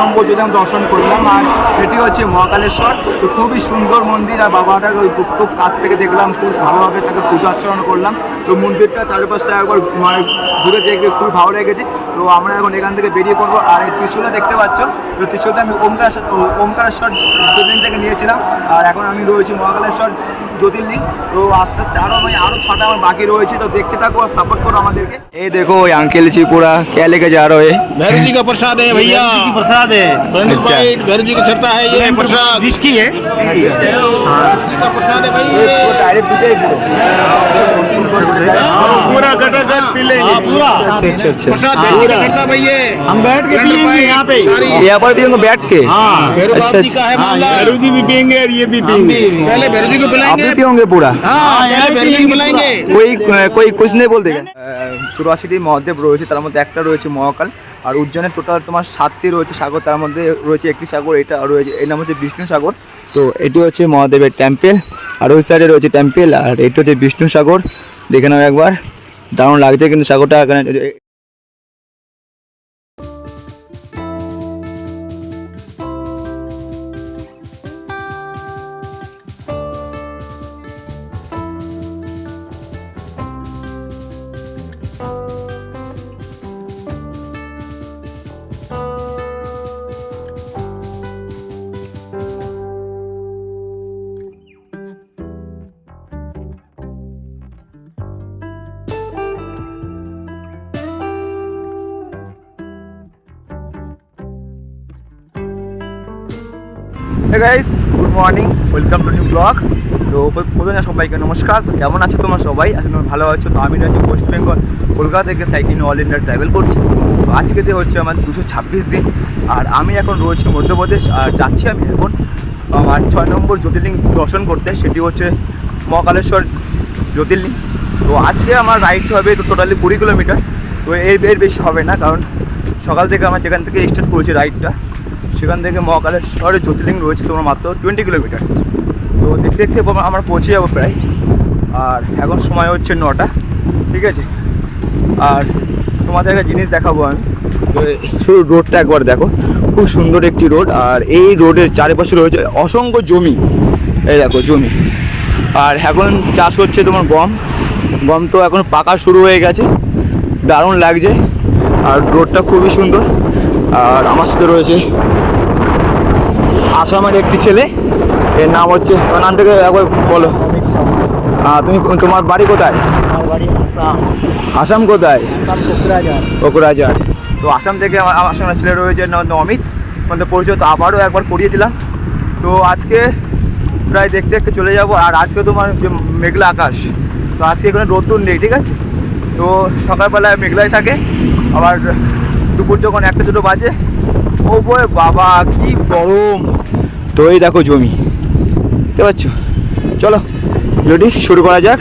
নম্বর যদি আমি দর্শন করলাম আর এটি হচ্ছে মহাকালেশ্বর। তো খুবই সুন্দর মন্দির আর বাবাটাকে ওই খুব কাছ থেকে দেখলাম খুব ভালোভাবে তাকে পূজা অর্চনা করলাম। তো মন্দিরটা চারপাশটা একবার মানে ঘুরে দেখবে খুব ভালো লেগেছে। তো আমরা এখন এখান থেকে বেরিয়ে পড়ব। আর এই ত্রিশুলটা দেখতে পাচ্ছ? তো ত্রিশুলটা আমি ওমকারেশ্বর ওমকারেশ্বর জ্যোতির্লিং থেকে নিয়েছিলাম। আর এখন আমি রয়েছি মহাকালেশ্বর জ্যোতির্লিং তো আস্তে আস্তে আরও আমি মানে আরও ছটা আমার বাকি রয়েছে। তো দেখতে থাকো আর সাপোর্ট করো আমাদেরকে। এই দেখো ওই আঙ্কেল চিপুরা কে লেগে যা রো প্রসাদ প্রসাদ प्रसाद है भैया प्रसाद है बहन अच्छा। भाई, भैरव जी का चढ़ता है ये प्रसाद जिसकी है का प्रसाद है भाई ये। ডাইরেক্ট দুটোই পুরো पूरा गटागट पी लेंगे पूरा अच्छा अच्छा अच्छा प्रसाद भैरव जी का चढ़ता है भाई ये हम बैठ के बहन पियेंगे भाई, यहाँ पे सारी यहाँ पर भी होंगे बैठ के हाँ भैरव अच्छा, बाबा जी का है मामला भैरव जी भी पियेंगे और ये भी पियेंगे पहले भैरव जी को आप बुलाएंगे भी होंगे पूरा हाँ पहले भैरव जी को बुलाएंगे कोई कोई कुछ नहीं বলতে চুরাশিটি মহাদেব রয়েছে তার মধ্যে একটা রয়েছে মহাকাল আর উজ্জয়নের টোটাল তোমার সাতটি রয়েছে সাগর, তার মধ্যে রয়েছে একটি সাগর, এটা রয়েছে, এর নাম হচ্ছে বিষ্ণু সাগর। তো এটি হচ্ছে মহাদেবের টেম্পেল আর ওই সাইডে রয়েছে টেম্পেল আর এটি হচ্ছে বিষ্ণু সাগর। দেখে নাও একবার, দারুণ লাগছে কিন্তু সাগরটা এখানে hey guys, good morning, welcome to new blog. তো প্রথমে সবাইকে নমস্কার। কেমন আছো তোমরা সবাই? আশা করি ভালো আছো। তো আমি রয়েছি ওয়েস্ট বেঙ্গল, কলকাতা থেকে সাইকেল অল ইন্ডিয়া ট্রাভেল করছি। তো আজকে দিয়ে হচ্ছে আমার দুশো ছাব্বিশ দিন। আর আমি এখন রয়েছি মধ্যপ্রদেশ। আর যাচ্ছি আমি এখন আমার ছয় নম্বর জ্যোতির্লিঙ্গ দর্শন করতে। সেটি হচ্ছে মহাকালেশ্বর জ্যোতির্লিঙ্গ তো আজকে আমার রাইড হবে টোটালি কুড়ি কিলোমিটার। তো এর বেশি হবে না, কারণ সকাল থেকে আমার যেখান থেকে স্টার্ট করেছি রাইডটা সেখান থেকে মহাকালেশ্বরের জ্যোতির্লিঙ্গ রয়েছে তোমার মাত্র টোয়েন্টি কিলোমিটার তো দেখতে দেখতে আমরা- পৌঁছে যাব প্রায়। আর এখন সময় হচ্ছে নটা, ঠিক আছে? আর তোমাদের একটা জিনিস দেখাবো আমি। শুধু রোডটা একবার দেখো, খুব সুন্দর একটি রোড। আর এই রোডের চারিপাশে রয়েছে অসংখ্য জমি। এই দেখো, জমি। আর এখন চাষ হচ্ছে তোমার গম। গম তো এখন পাকা শুরু হয়ে গেছে। দারুণ লাগছে। আর রোডটা খুবই সুন্দর। আর আমার সাথে রয়েছে আসামের একটি ছেলে। এর নাম হচ্ছে ওর নামটাকে একবার বলো। তুমি তোমার বাড়ি কোথায়? আসাম। কোথায়? কোকরাঝার তো আসাম থেকে আমার সঙ্গে ছেলে রয়েছে অমিত। আমাদের পরিচয় তো আবারও একবার করিয়ে দিলাম। তো আজকে প্রায় দেখতে দেখতে চলে যাব আর আজকে তোমার যে মেঘলা আকাশ তো আজকে এখানে রোদ্দুর নেই ঠিক আছে? তো সকালবেলায় মেঘলাই থাকে আবার দুপুর যখন একটা দুটো বাজে ও বই বাবা কি গরম! তো এই দেখো জমি বুঝতে পারছ চলো, রেডি, শুরু করা যাক।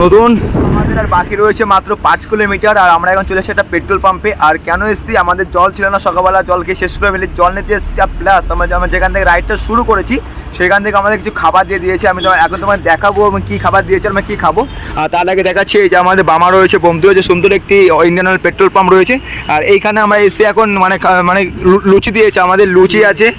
নতুন আমাদের আর বাকি রয়েছে মাত্র পাঁচ কিলোমিটার, আর আমরা এখন চলে এসেছি একটা পেট্রোল পাম্পে। আর কেন এসেছি? আমাদের জল ছিল না সকালবেলা, জলকে শেষ করে ফেলে জল নিতে এসেছি, আর প্লাস আমরা যেখান থেকে রাইডটা শুরু করেছি সেখান থেকে আমাদের কিছু খাবার দিয়ে দিয়েছে। আমি তোমার- এখন তোমার দেখাবো এবং কী খাবার দিয়েছে আমরা কী খাব। আর তার আগে দেখাচ্ছি এই যে আমাদের বামা রয়েছে বন্ধু রয়েছে সুন্দর একটি ইন্ডিয়ান অয়েল পেট্রোল পাম্প রয়েছে। আর এইখানে আমরা এসে এখন মানে মানে লুচি দিয়েছে আমাদের লুচি আছে।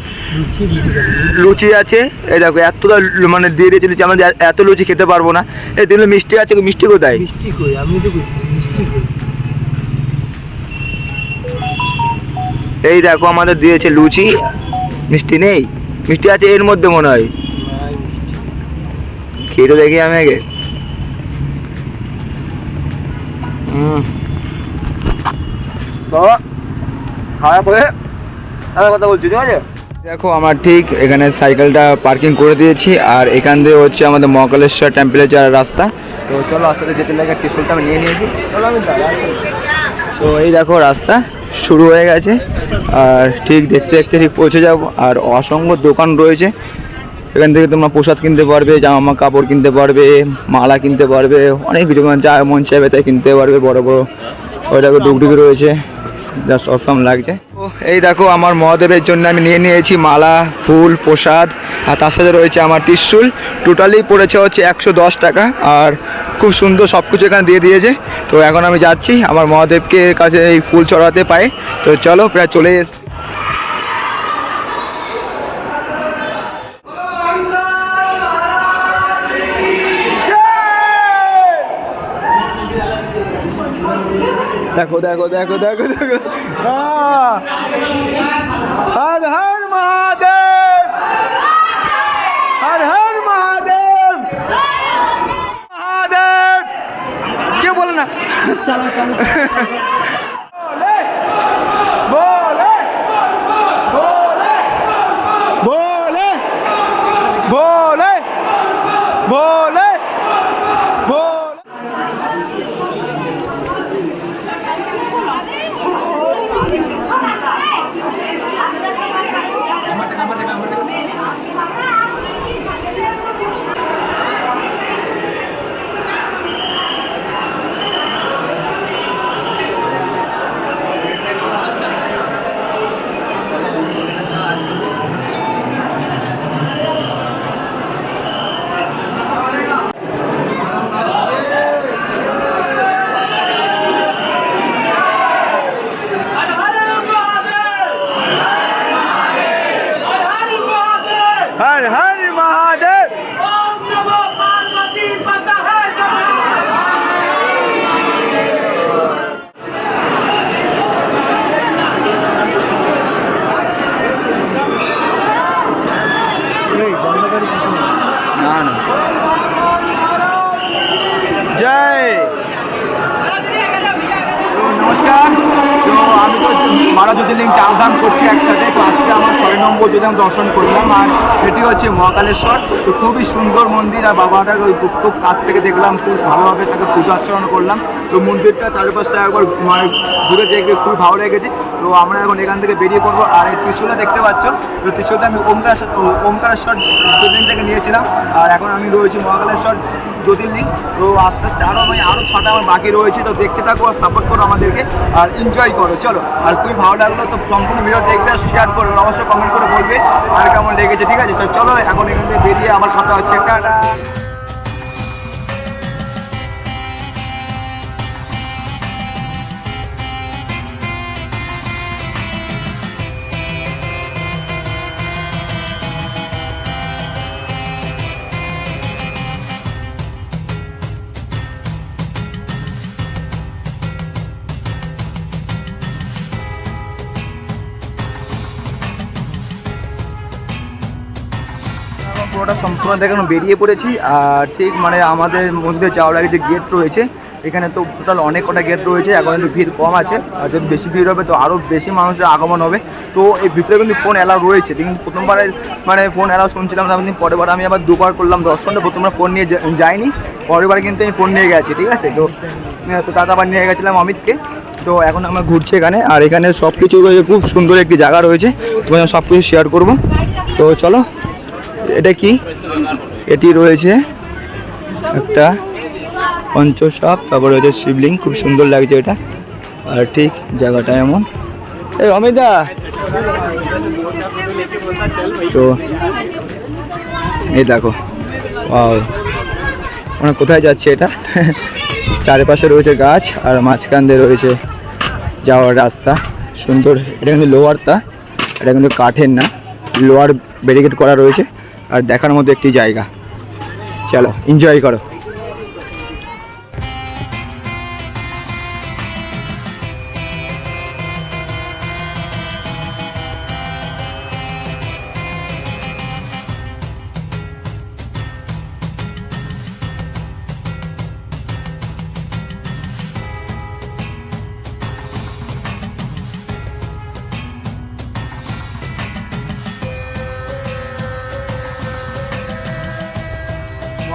লুচি আছে। এই দেখো এতটা মানে দিয়ে দিয়েছে লুচি আমরা এত লুচি খেতে পারব না। এই দিলে মিষ্টি আছে মিষ্টি কোথায়? মিষ্টি কই? আমি তো মিষ্টি কই? এই দেখো আমাদের দিয়েছে লুচি। মিষ্টি নেই? মিষ্টি আছে এর মধ্যে মনে হয়। খেয়ে তো দেখি আমি আগে। কথা বলছি ঠিক আছে? দেখো আমার ঠিক এখানে সাইকেলটা পার্কিং করে দিয়েছি আর এখান দিয়ে হচ্ছে আমাদের মহাকালেশ্বর টেম্পেলের যাওয়ার রাস্তা। তো চলো আসলে যেতে লাগে টিস্যুলটা আমি নিয়ে নিয়েছি। চলো আমি তো এই দেখো রাস্তা। শুরু হয়ে গেছে। আর ঠিক দেখতে দেখতে ঠিক পৌঁছে যাব। আর অসংখ্য দোকান রয়েছে। এখান থেকে তোমরা প্রসাদ কিনতে পারবে জামা কাপড় কিনতে পারবে, মালা কিনতে পারবে, অনেক কিছু। মানে যা মন চাইবে তাই কিনতে পারবে। বড় বড়ো ওই দেখো ডুগডুগি রয়েছে। জাস্ট অসম লাগছে। তো এই দেখো, আমার মহাদেবের জন্য আমি নিয়ে নিয়েছি মালা, ফুল, প্রসাদ, আর তার সাথে রয়েছে আমার ত্রিশুল। টোটালি পড়েছে হচ্ছে একশো দশ টাকা, আর খুব সুন্দর সব কিছু এখানে দিয়ে দিয়েছে। তো এখন আমি যাচ্ছি, আমার মহাদেবকে কাছে এই ফুল চড়াতে পাই তো চলো, প্রায় চলে এস দেখো দেখো দেখো দেখো দেখো আহ! হর হর মহাদেব হর হর মহাদেব মহাদেব কে বলে না করছি একসাথে। তো আজকে আমার ছয় নম্বর জ্যোতির্লিঙ্গ দর্শন করলাম, আর এটি হচ্ছে মহাকালেশ্বর। তো খুবই সুন্দর মন্দির, আর বাবাটাকে ওই খুব কাছ থেকে দেখলাম, খুব ভালোভাবে তাকে পুজো অর্চনা করলাম। তো মন্দিরটা চারিপাশটা একবার মানে ঘুরে দেখে খুব ভালো লেগেছে। তো আমরা এখন এখান থেকে বেরিয়ে পড়ব। আর এই ত্রিশুলা দেখতে পাচ্ছ? তো ত্রিশুলটা আমি ওমকারেশ্বর ওমকারেশ্বর জ্যোতির্লিঙ্গ থেকে নিয়েছিলাম, আর এখন আমি রয়েছি মহাকালেশ্বর জ্যোতির্লিঙ্গ তো আস্তে আস্তে আরও আমি আরও ছটা আমার বাকি রয়েছে, তো দেখতে থাকো আর সাপোর্ট করো আমাদেরকে আর এনজয় করো। চলো, আর খুবই ভালো লাগল তো সম্পূর্ণ ভিডিও দেখলে শেয়ার করো অবশ্যই কমেন্ট করে বলবে আর কেমন লেগেছে, ঠিক আছে? তো চলো, এখন এখান থেকে বেরিয়ে আমার কথা হচ্ছে, টাটা! পুরোটা সম্পূর্ণ দেখে বেরিয়ে পড়েছি। আর ঠিক মানে আমাদের মন্দিরে যাওয়ার আগে যে গেট রয়েছে, এখানে তো টোটাল অনেক কটা গেট রয়েছে, এখন একটু ভিড় কম আছে। আর যদি বেশি ভিড় হবে, তো আরও বেশি মানুষের আগমন হবে। তো এই ভিতরে কিন্তু ফোন অ্যালাউ রয়েছে। কিন্তু প্রথমবারে মানে ফোন অ্যালাউ শুনছিলাম, তারপর দিন পরের আমি আবার দুবার করলাম দর্শনটা, প্রথমবার ফোন নিয়ে যাইনি। পরের বার কিন্তু আমি ফোন নিয়ে গেছি, ঠিক আছে? তো তো দাদা আবার নিয়ে গেছিলাম অমিতকে। তো এখন আমরা ঘুরছি এখানে, আর এখানে সব কিছু খুব সুন্দর একটি জায়গা রয়েছে। তোমার সব কিছু শেয়ার করব। তো চলো। এটা কি? এটি রয়েছে একটা পঞ্চসাপ, তারপর রয়েছে শিবলিঙ্গ, খুব সুন্দর লাগছে এটা। আর ঠিক জায়গাটা এমন। এই অমিতা! তো, এই দেখো Wow! মানে কোথায় যাচ্ছে এটা? চারিপাশে রয়েছে গাছ, আর মাঝখান দিয়ে রয়েছে যাওয়ার রাস্তা। সুন্দর, এটা কিন্তু লোয়ারটা এটা কিন্তু কাঠের না। লোয়ার ব্যারিকেড করা রয়েছে। আর দেখার মতো একটি জায়গা। চলো এনজয় করো।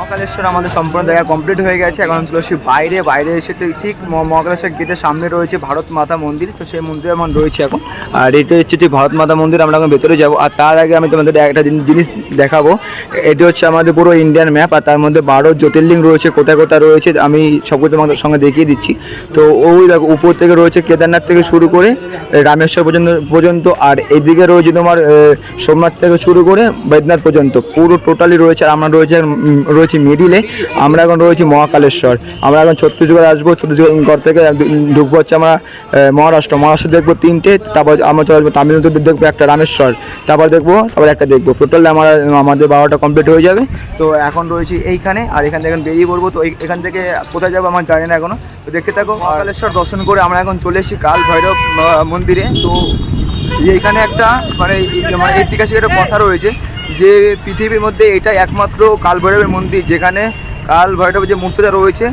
মহাকালেশ্বর আমাদের সম্পূর্ণ দেখা কমপ্লিট হয়ে গেছে। এখন চলে এসেছি বাইরে। বাইরে এসে তো ঠিক মহাকালেশ্বর গেটের সামনে রয়েছে ভারত মাতা মন্দির। তো সেই মন্দিরে আমার রয়েছে এখন। আর এটা হচ্ছে যে ভারত মাতা মন্দির, আমরা এখন ভেতরে যাব। আর তার আগে আমি তোমাদের একটা জিনিস দেখাবো। এটি হচ্ছে আমাদের পুরো ইন্ডিয়ান ম্যাপ আর তার মধ্যে বারো জ্যোতির্লিঙ্গ রয়েছে, কোথায় কোথায় রয়েছে, আমি সব কিছু তোমাদের সঙ্গে দেখিয়ে দিচ্ছি। তো ওই দেখো, উপর থেকে রয়েছে কেদারনাথ থেকে শুরু করে রামেশ্বর পর্যন্ত পর্যন্ত, আর এইদিকে রয়েছে তোমার সোমনাথ থেকে শুরু করে বৈদ্যনাথ পর্যন্ত। পুরো টোটালি রয়েছে, আর আমরা রয়েছে রয়েছে মিডিলে, আমরা এখন রয়েছি মহাকালেশ্বর। আমরা এখন ছত্তিশগড় আসব, ছত্তিশগড় থেকে ঢুকবো হচ্ছে আমরা মহারাষ্ট্র। মহারাষ্ট্র দেখব তিনটে, তারপর আমরা চলে আসব তামিলনাড়ু, দেখব একটা রামেশ্বর। তারপর দেখব, তারপর একটা দেখব। টোটাল আমার, আমাদের বারোটা কমপ্লিট হয়ে যাবে। তো এখন রয়েছি এইখানে, আর এখান থেকে এখন বেরিয়ে পড়ব। তো এখান থেকে কোথায় যাব আমার জানি না এখনও। তো দেখতে থাকো, মহাকালেশ্বর দর্শন করে আমরা এখন চলে এসেছি কাল ভৈরব মন্দিরে। তো এইখানে একটা মানে মানে ঐতিহাসিক একটা কথা রয়েছে। যে পৃথিবীর মধ্যে এটা একমাত্র কাল ভৈরবের মন্দির, যেখানে কাল ভৈরবের যে মূর্তিটা রয়েছে,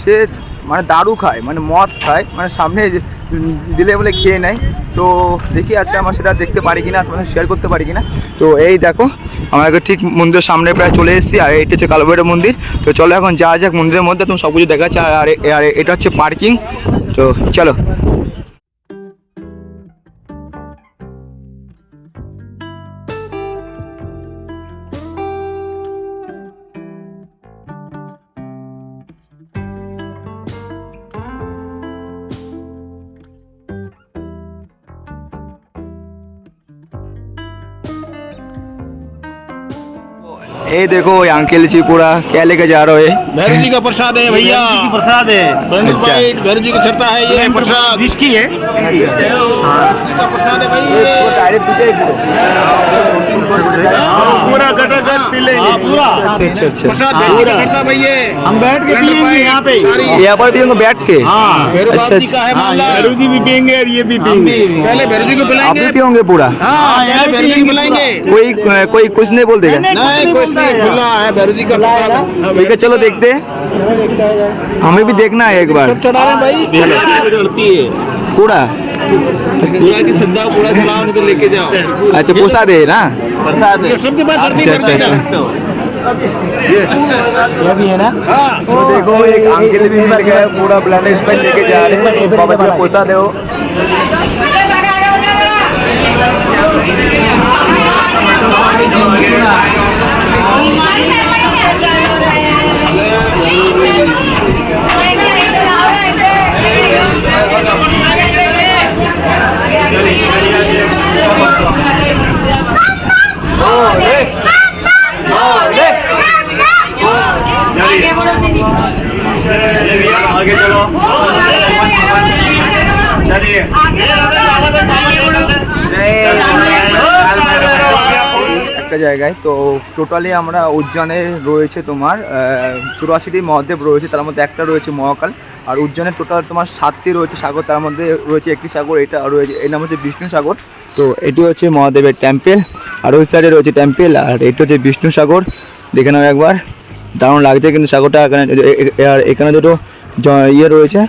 সে মানে দারু খায় মানে মদ খায় মানে সামনে দিলে বলে খেয়ে নেয়। তো দেখি আজকে আমরা সেটা দেখতে পারি কিনা, তোমাদের শেয়ার করতে পারি কিনা। তো এই দেখো, আমরা ঠিক মন্দিরের সামনে প্রায় চলে এসেছি, আর এটা হচ্ছে কালভৈরব মন্দির। তো চলো এখন যা যাক মন্দিরের মধ্যে তুমি সব কিছু দেখাচ্ছে, আর এটা হচ্ছে পার্কিং তো চলো। ये देखो अंकिल जी पूरा क्या लेके जा रहे हैं भैरव जी का प्रसाद है भैया। प्रसाद है। भैरव अच्छा। जी का छत्ता है ये। प्रसाद। जिसकी है। प्रसाद है भाई ये। डायरेक्ट पूछे पूरा। कटाकट पी लेंगे। पूरा। अच्छा अच्छा अच्छा। प्रसाद छत्ता भाई हम बैठ के पियेंगे यहाँ पे। यहाँ पर भी होंगे बैठ के। हाँ। भैरव अच्छा, जी का है हाँ, जी भी पियेंगे और ये भी पियेंगे। पहले भैरव जी को पिलाएँगे पियोगे पूरा? हाँ पहले भैरव जी को पिलाएँगे कोई कोई कुछ नहीं बोल देगा? नहीं कुछ नहीं खुला है का प्रसाद है। ठीक है चलो देखते हैं। हमें भी देखना है एक बार। सब चढ़ा रहे हैं भाई। पूरा पूरा की श्रद्धा पूरा चलाओ नहीं तो लेके जाओ। अच्छा पोसा दे ना? ये सबके पास अच्छा, अच्छा, भैरव जी। ये भी है ना? हाँ। तो देखो एक अंकल भी मिल गया पूरा ब्लड स्पेल लेके जा रहे हैं। बाबा जी पोसा दो आगे चलो একটা জায়গায়। তো টোটালি আমরা উজ্জয়নে রয়েছে তোমার চুরাশিটি মহাদেব রয়েছে, তার মধ্যে একটা রয়েছে মহাকাল। আর উজ্জয়নে টোটাল তোমার সাতটি রয়েছে সাগর, তার মধ্যে রয়েছে একটি সাগর, এটা রয়েছে, এর নাম হচ্ছে বিষ্ণু সাগর। তো এটি হচ্ছে মহাদেবের টেম্পেল আর ওই সাইডে রয়েছে টেম্পেল আর এটি হচ্ছে বিষ্ণু সাগর। দেখে নাও একবার, দারুণ লাগছে কিন্তু সাগরটা, এখানে এখানে দুটো ইয়ে রয়েছে।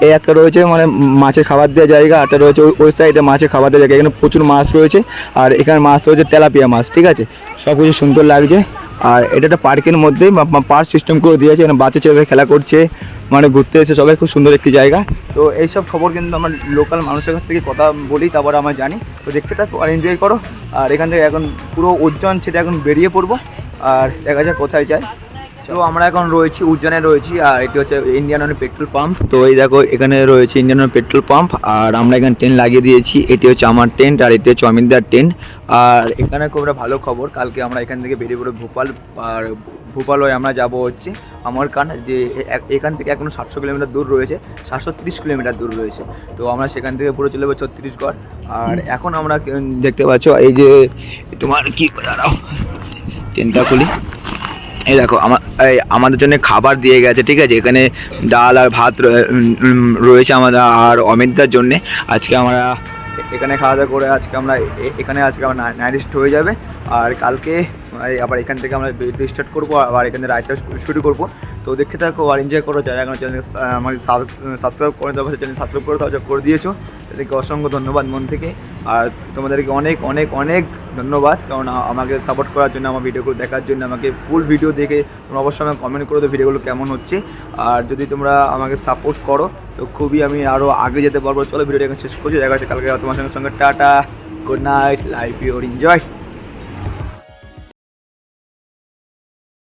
এই একটা রয়েছে মানে মাছের খাবার দেওয়া জায়গা একটা রয়েছে ওই- সাইডে মাছের খাবার দেওয়া জায়গা। এখানে প্রচুর মাছ রয়েছে, আর এখানে মাছ রয়েছে তেলাপিয়া মাছ, ঠিক আছে? সব কিছু সুন্দর লাগছে। আর এটা একটা পার্কের মধ্যেই পার্ক সিস্টেম করে দিয়েছে এখানে বাচ্চা ছেলেরা খেলা করছে মানে ঘুরতে এসে সবাই খুব সুন্দর একটি জায়গা। তো এইসব খবর কিন্তু আমার লোকাল মানুষের কাছ থেকে কথা বলি, তারপর আমরা জানি। তো দেখতে থাকো আর এনজয় করো। আর এখান থেকে এখন পুরো উজ্জয়ন সেটা এখন বেরিয়ে পড়ব। আর দেখা যাক কোথায় যায়। তো আমরা এখন রয়েছি, উজ্জয়নে রয়েছি, আর এটি হচ্ছে ইন্ডিয়ান অয়েল পেট্রোল পাম্প তো এই দেখো, এখানে রয়েছে ইন্ডিয়ান অয়েল পেট্রোল পাম্প আর আমরা এখানে টেন্ট লাগিয়ে দিয়েছি। এটি হচ্ছে আমার টেন্ট আর এটি হচ্ছে অমিতদার টেন্ট আর এখানে খুব একটা ভালো খবর, কালকে আমরা এখান থেকে বেরিয়ে পড়ে ভোপাল, আর ভোপাল হয়ে আমরা যাব হচ্ছে আমার কান যে এখান থেকে এখনও সাতশো কিলোমিটার দূর রয়েছে, সাতশো তিরিশ কিলোমিটার দূর রয়েছে। তো আমরা সেখান থেকে পুরো চলে যাব ছত্রিশগড় আর এখন আমরা দেখতে পাচ্ছ, এই যে, তোমার কি, দাঁড়াও টেন্টটা খুলি। এই দেখো, আমার আমাদের জন্য খাবার দিয়ে গেছে, ঠিক আছে? এখানে ডাল আর ভাত রয়েছে আমাদের, আর অমিতদার জন্যে। আজকে আমরা এখানে খাওয়া দাওয়া করে আজকে আমরা এখানে আজকে আমরা নাইট হয়ে যাবে। আর কালকে আবার এখান থেকে আমরা স্টার্ট করব, আবার এখানে রাইডটা শুরু করব। তো দেখতে থাকো আর এনজয় করো যারা এখন চ্যানেল আমাকে সাবস্ক্রাইব করে দেওয়া চ্যানেল সাবস্ক্রাইব করে দেওয়া করে দিয়েছ, তাদেরকে অসংখ্য ধন্যবাদ মন থেকে। আর তোমাদেরকে অনেক অনেক অনেক ধন্যবাদ, কারণ আমাকে সাপোর্ট করার জন্য, আমার ভিডিওগুলো দেখার জন্য, আমাকে ফুল ভিডিও দেখে তোমরা অবশ্যই আমাকে কমেন্ট করে দেবো ভিডিওগুলো কেমন হচ্ছে। আর যদি তোমরা আমাকে সাপোর্ট করো, তো খুবই আমি আরও আগে যেতে পারব। চলো ভিডিওটা এখন শেষ করছি, দেখা যাচ্ছে কালকে তোমার সঙ্গে সঙ্গে, tata good night life your enjoy